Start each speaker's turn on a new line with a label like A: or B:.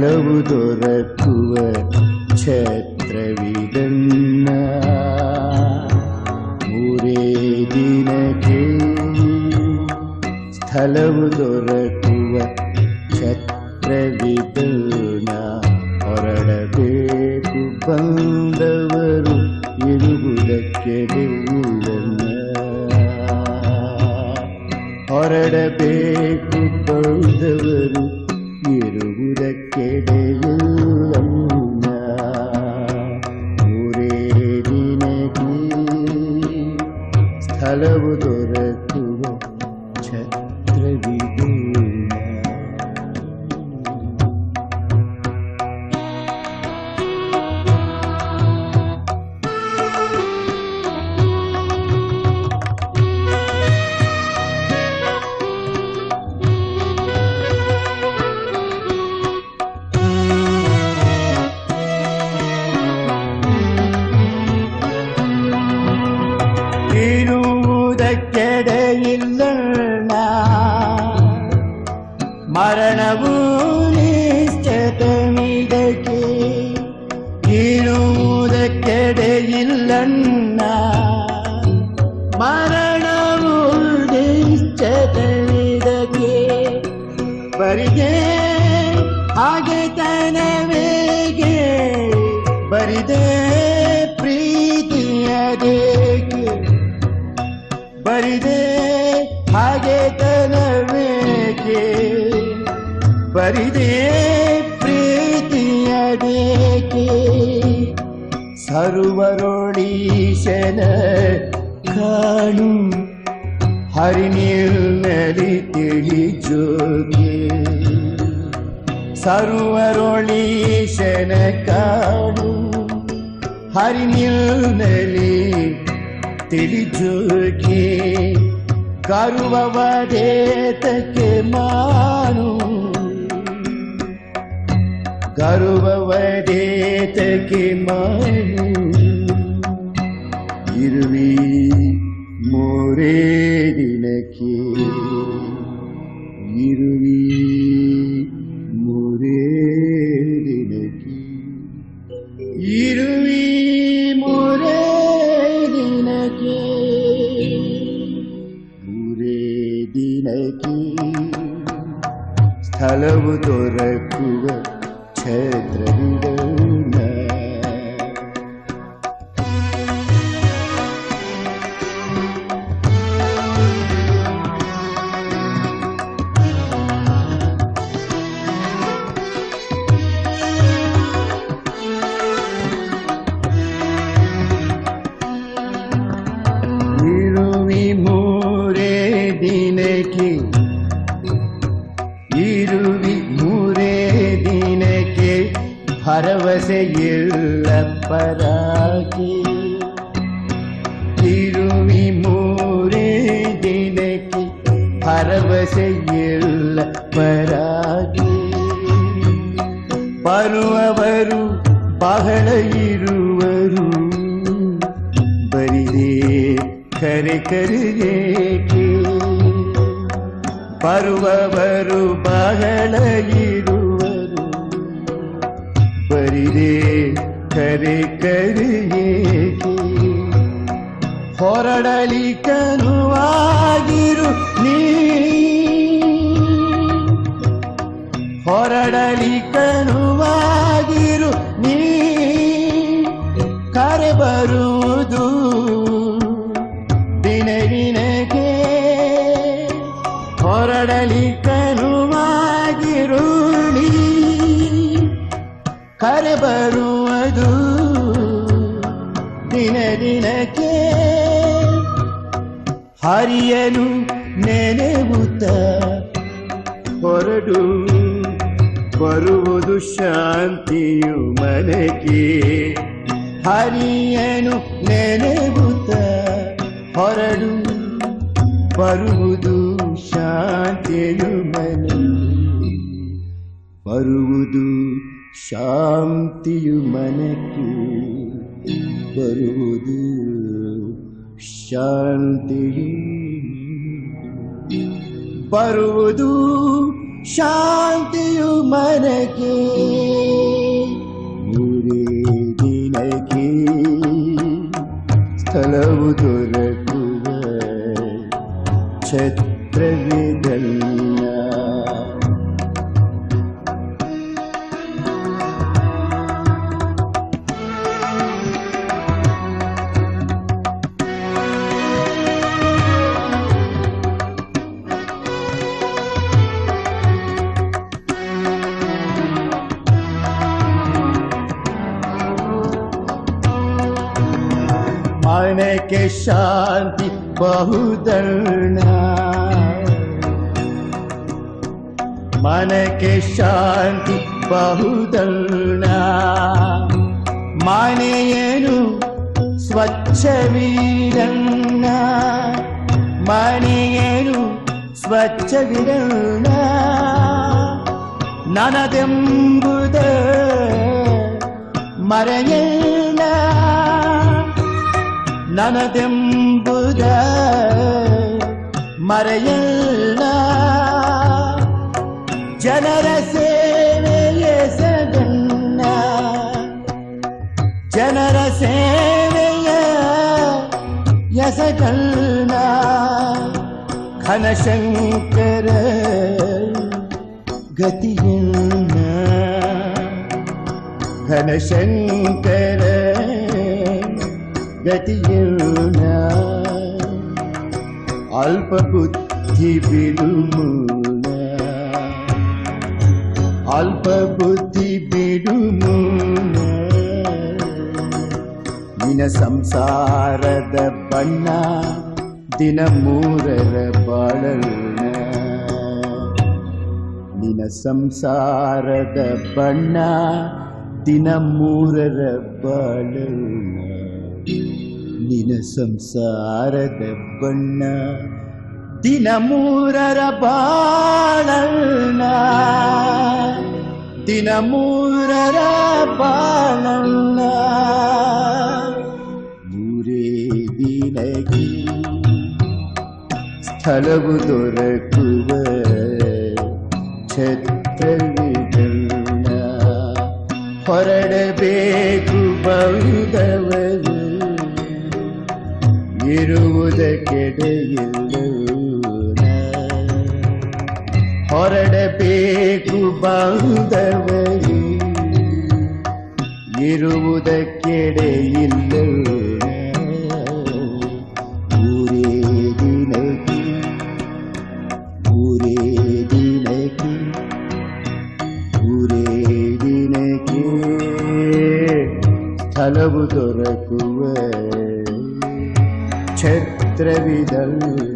A: ಸ್ಥಳವು ದೊರಕುವ ಛತ್ರವಿದನ್ನ ಮೂರೇ ದಿನಕ್ಕೆ ಸ್ಥಳವು ದೊರಕುವ ಛತ್ರವಿದನ್ನ ಹೊರಡಬೇಕು ಬಂದವರು ಇರುವುದಕ್ಕೆ ನಿಲ್ಲನ್ನ ಹೊರಡಬೇಕು ಬಂದವರು ఎరుగుదక్కెడయు ಇರುವುದಕ್ಕೆಡೆಯಿಲ್ಲಣ್ಣ ಮರಣವು ನಿಶ್ಚಿತಮಿದಕ್ಕೆ ಬರಿದೆ ಹಾಗೆ ತನವೇಗೆ ಬರಿದೆ ಪ್ರೀತಿಯದೇಕೆ ಬರಿದೆ ಹಾಗೆ ತನವೇಗೆ ಬರಿದೆ ोणि शन काण हरिणी नी तिलि चुखी सरुवरोणिन काणु हरिणि नेली तिलि चुखी कारु கருபவதே தகிமாவும் இருவி மூரே தினக்கே இரு entre ಮೂರೇ ದಿನಕ್ಕೆ ಭರವಸೆ ಇಲ್ಲ ಪರಾಗಿ. ಬರುವವರು ಬಹಳ ಇರುವರು. ಬರಿದೆ ಕರೆ ಕರಿದೇಕೆ ಬರುವವರು ಬಹಳ ಇರುವರು. ಬರಿದೆ ಕರೆ ಕರೆಯೇಕೆ? ಹೊರಡಲಿ ಕನುವಾಗಿರು ನೀ. ಹೊರಡಲಿಕನುವಾಗಿರು ನೀ. ಕರೆ ಬರುವುದು ದಿನ ದಿನಕ್ಕೆ. ಹೊರಡಲಿಕನುವಾಗಿರು ನೀ. ಕರೆ ಬರುವುದು ದಿನ ದಿನಕ್ಕೆ. ಹರಿಯನು ನೆನೆವುತ್ತ ಹೊರಡು, ಬರುವುದು ಶಾಂತಿಯು ಮನೆಗೆ. ಹರಿಯನು ನೆನೆಗುತ್ತ ಹೊರಡು, ಬರುವುದು ಶಾಂತಿಯು ಮನಕ್ಕೆ ಬರುವುದು ಶಾಂತಿಯು ಮನಕ್ಕೆ ಬರುವುದು ಶಾಂತಿಯು ಬರುವುದು ಶಾಂತಿಯು ಮನಗೆ ಮೂರೇ ದಿನಕ್ಕೆ ಸ್ಥಳವು ದೊರಕುವ. ಛತ್ರವಿದಲ್ಲ ಮನಕ್ಕೆ ಶಾಂತಿ ಬಹುದರ್ಣ ಮನಕ್ಕೆ ಶಾಂತಿ ಬಹುದರ್ಣ ಮನೆಯನು ಸ್ವಚ್ಛವೀರಣ್ಣ ಮನೆಯನು ಸ್ವಚ್ಛವಿರಣ್ಣ ನನದೆಂಬುದ ಮರೆಯಣ್ಣ ನನದೆಂಬುದ ಮರೆಯಲ್ಲ ಜನರ ಸೇವೆಯ ಸಗಣ್ಣ ಜನರ ಸೇವೆಯ ಯಸಗಣ್ಣ ಘನಶಂಕರ ಗತಿಯಣ್ಣ ಘನಶಂಕರ ಗತಿಯೂನ ಅಲ್ಪ ಬುದ್ಧಿ ಬಿಡುಮೂನ ಅಲ್ಪ ಬುದ್ಧಿ ಬಿಡುಮೂನ ನಿನ ಸಂಸಾರದ ಬಣ್ಣ ದಿನ ಮೂರರ ಬಾಳಲ್ನ ನಿನ ಸಂಸಾರದ ಬಣ್ಣ ದಿನ ಮೂರರ ಬಾಳಲ್ನ ನಿನ ಸಂಸಾರದ ಬಣ್ಣ ದಿನ ಮೂರರ ಬಾಳಣ್ಣ ದಿನ ಮೂರರ ಬಾಳಣ್ಣ ಮೂರೇ ದಿನಕ್ಕೆ ಸ್ಥಳವು ದೊರಕುವ ಛತ್ರವಿದಲ್ಲ ಹೊರಡಬೇಕು ಬಹುದವರು ಇರುವುದಕ್ಕೆಡೆಯಿಲ್ಲ ಹೊರಡಬೇಕು ಬಹುದವರು ಇರುವುದಕ್ಕೆಡೆಯಿಲ್ಲ ಮೂರೇ ದಿನಕ್ಕೆ ಮೂರೇ ದಿನಕ್ಕೆ ಮೂರೇ ದಿನಕ್ಕೆ ಸ್ಥಳವು ದೊರಕುವ क्षेत्र क्षेत्रविदल्